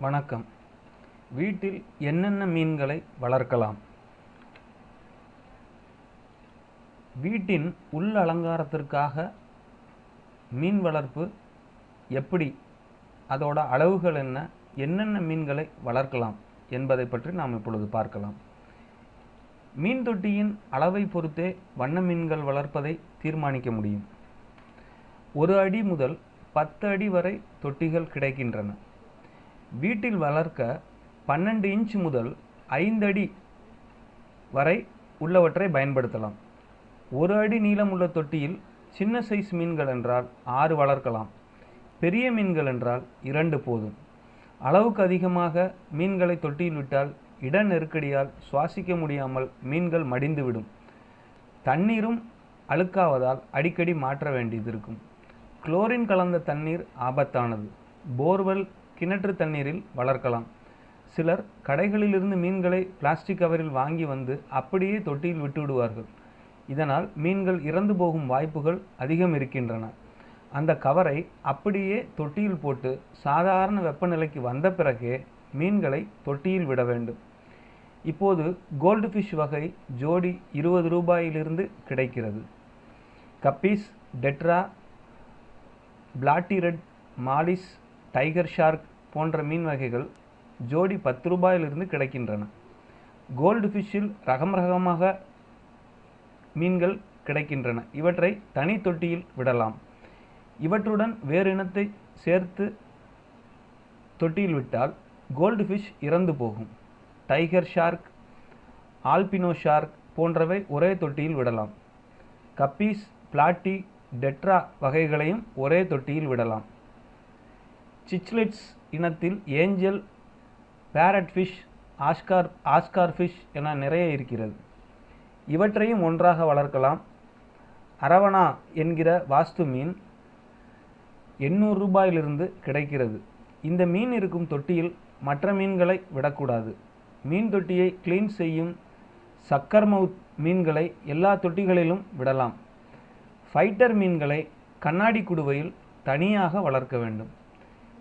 வணக்கம். வீட்டில் என்னென்ன மீன்களை வளர்க்கலாம்? வீட்டின் உள் அலங்காரத்திற்காக மீன் வளர்ப்பு எப்படி? அதோட அளவுகள் என்ன? என்னென்ன மீன்களை வளர்க்கலாம் என்பதை பற்றி நாம் இப்பொழுது பார்க்கலாம். மீன் தொட்டியின் அளவை பொறுத்தே வண்ண மீன்கள் வளர்ப்பதை தீர்மானிக்க முடியும். ஒரு அடி முதல் பத்து அடி வரை தொட்டிகள் கிடைக்கின்றன. வீட்டில் வளர்க்க பன்னெண்டு இன்ச் முதல் ஐந்து அடி வரை உள்ளவற்றை பயன்படுத்தலாம். ஒரு அடி நீளம் உள்ள தொட்டியில் சின்ன சைஸ் மீன்கள் என்றால் ஆறு வளர்க்கலாம். பெரிய மீன்கள் என்றால் இரண்டு போதும். அளவுக்கு அதிகமாக மீன்களை தொட்டியில் விட்டால் இட நெருக்கடியால் சுவாசிக்க முடியாமல் மீன்கள் மடிந்துவிடும். தண்ணீரும் அழுக்காவதால் அடிக்கடி மாற்ற வேண்டியது இருக்கும். குளோரின் கலந்த தண்ணீர் ஆபத்தானது. போர்வெல் கிணற்று தண்ணீரில் வளர்க்கலாம். சிலர் கடைகளிலிருந்து மீன்களை பிளாஸ்டிக் கவரில் வாங்கி வந்து அப்படியே தொட்டியில் விட்டுவிடுவார்கள். இதனால் மீன்கள் இறந்து போகும் வாய்ப்புகள் அதிகம் இருக்கின்றன. அந்த கவரை அப்படியே தொட்டியில் போட்டு சாதாரண வெப்பநிலைக்கு வந்த பிறகே மீன்களை தொட்டியில் விட வேண்டும். இப்போது கோல்டு ஃபிஷ் வகை ஜோடி இருபது ரூபாயிலிருந்து கிடைக்கிறது. Guppies tetra platy red mollies tiger shark போன்ற மீன் வகைகள் ஜோடி பத்து ரூபாயிலிருந்து கிடைக்கின்றன. கோல்டு ஃபிஷ்ஷில் ரகம் ரகமாக மீன்கள் கிடைக்கின்றன. இவற்றை தனி தொட்டியில் விடலாம். இவற்றுடன் வேறு இனத்தை சேர்த்து தொட்டியில் விட்டால் கோல்டு ஃபிஷ் இறந்து போகும். டைகர் ஷார்க் ஆல்பினோ ஷார்க் போன்றவை ஒரே தொட்டியில் விடலாம். கப்பீஸ் பிளாட்டி டெட்ரா வகைகளையும் ஒரே தொட்டியில் விடலாம். சிச்லிட்ஸ் இனத்தில் angel parrot fish oscar oscar fish என நிறைய இருக்கிறது. இவற்றையும் ஒன்றாக வளர்க்கலாம். அரவணா என்கிற வாஸ்து மீன் எண்ணூறு ரூபாயிலிருந்து கிடைக்கிறது. இந்த மீன் இருக்கும் தொட்டியில் மற்ற மீன்களை விடக்கூடாது. மீன் தொட்டியை க்ளீன் செய்யும் சக்கர்மவுத் மீன்களை எல்லா தொட்டிகளிலும் விடலாம். ஃபைட்டர் மீன்களை கண்ணாடி குடுவையில் தனியாக வளர்க்க வேண்டும்.